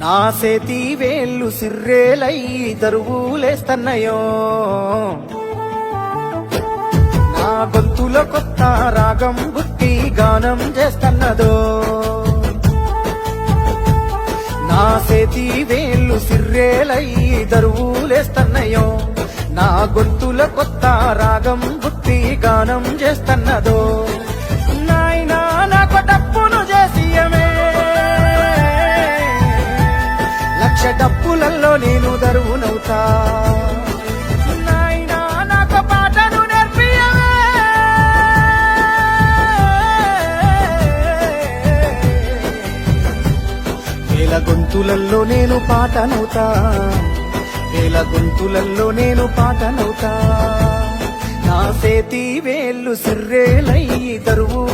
నా సేతి వేళ్ళు సిర్రేలై దరువులేస్తన్నయో. నా గొంతులో కొత్త రాగం బుట్టి గానం చేస్తన్నదో. నా సేతి వేళ్ళు సిర్రేలై దరువులేస్తన్నయో. నా గొంతుల కొత్త రాగం బుట్టి గానం చేస్తన్నదో. లక్ష డప్పులలో నేను దరువునవుతా. వేల గొంతులల్లో నేను పాటనవుతా. వేల గొంతులల్లో నేను పాటనవుతా. నా సేతి వేళ్ళు సిర్రేలై దరువులేస్తన్నయో